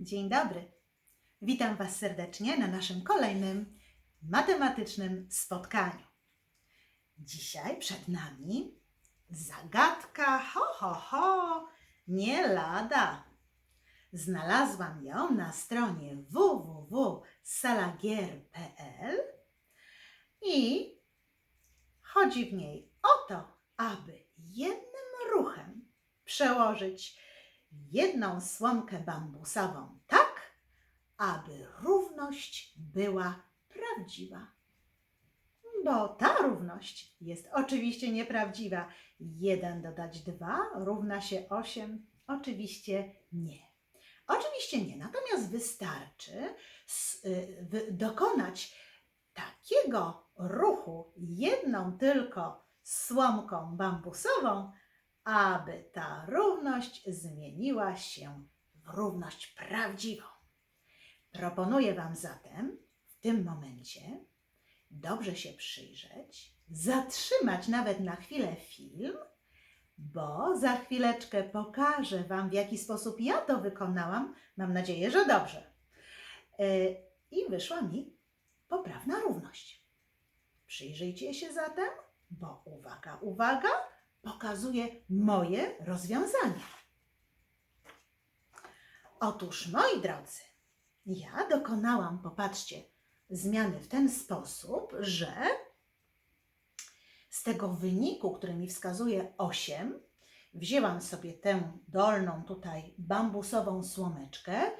Dzień dobry. Witam Was serdecznie na naszym kolejnym matematycznym spotkaniu. Dzisiaj przed nami zagadka ho, ho, ho, nie lada. Znalazłam ją na stronie www.salagier.pl i chodzi w niej o to, aby jednym ruchem przełożyć jedną słomkę bambusową tak, aby równość była prawdziwa. Bo ta równość jest oczywiście nieprawdziwa. 1 dodać 2 równa się 8? Oczywiście nie. Oczywiście nie, natomiast wystarczy y, dokonać takiego ruchu jedną tylko słomką bambusową, aby ta równość zmieniła się w równość prawdziwą. Proponuję Wam zatem w tym momencie dobrze się przyjrzeć, zatrzymać nawet na chwilę film, bo za chwileczkę pokażę Wam, w jaki sposób ja to wykonałam. Mam nadzieję, że dobrze. Yy, I wyszła mi poprawna równość. Przyjrzyjcie się zatem, bo uwaga, uwaga, pokazuje moje rozwiązanie. Otóż, moi drodzy, ja dokonałam, popatrzcie, zmiany w ten sposób, że z tego wyniku, który mi wskazuje 8, wzięłam sobie tę dolną tutaj bambusową słomeczkę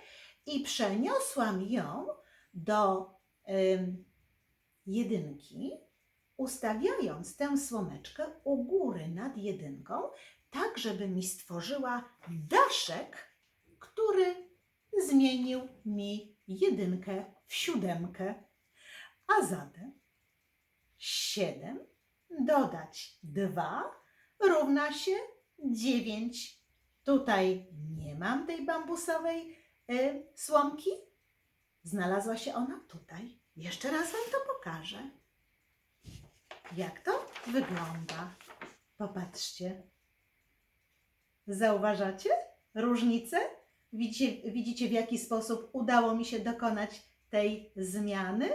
i przeniosłam ją do ym, jedynki, ustawiając tę słomeczkę u góry nad jedynką, tak żeby mi stworzyła daszek, który zmienił mi jedynkę w siódemkę. A zatem 7 dodać 2 równa się 9. Tutaj nie mam tej bambusowej y, słomki. Znalazła się ona tutaj. Jeszcze raz Wam to pokażę. Jak to wygląda? Popatrzcie. Zauważacie różnicę? Widzicie, widzicie, w jaki sposób udało mi się dokonać tej zmiany?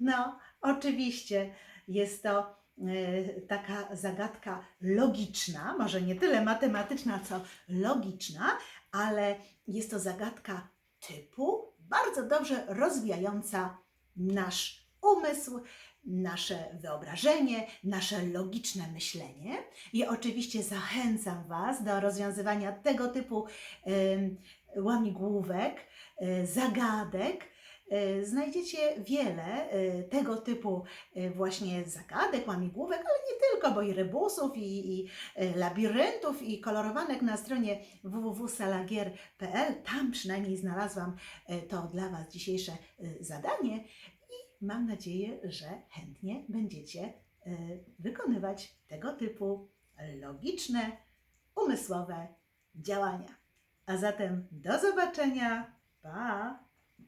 No, oczywiście jest to e, taka zagadka logiczna, może nie tyle matematyczna, co logiczna, ale jest to zagadka typu bardzo dobrze rozwijająca nasz umysł, nasze wyobrażenie, nasze logiczne myślenie. I oczywiście zachęcam Was do rozwiązywania tego typu em, łamigłówek, e, zagadek. E, Znajdziecie wiele e, tego typu właśnie zagadek, łamigłówek, ale nie tylko, bo i rebusów, i, i labiryntów, i kolorowanek na stronie www.salagier.pl. Tam przynajmniej znalazłam to dla Was dzisiejsze zadanie mam nadzieję, że chętnie będziecie e, wykonywać tego typu logiczne, umysłowe działania. A zatem do zobaczenia. Pa!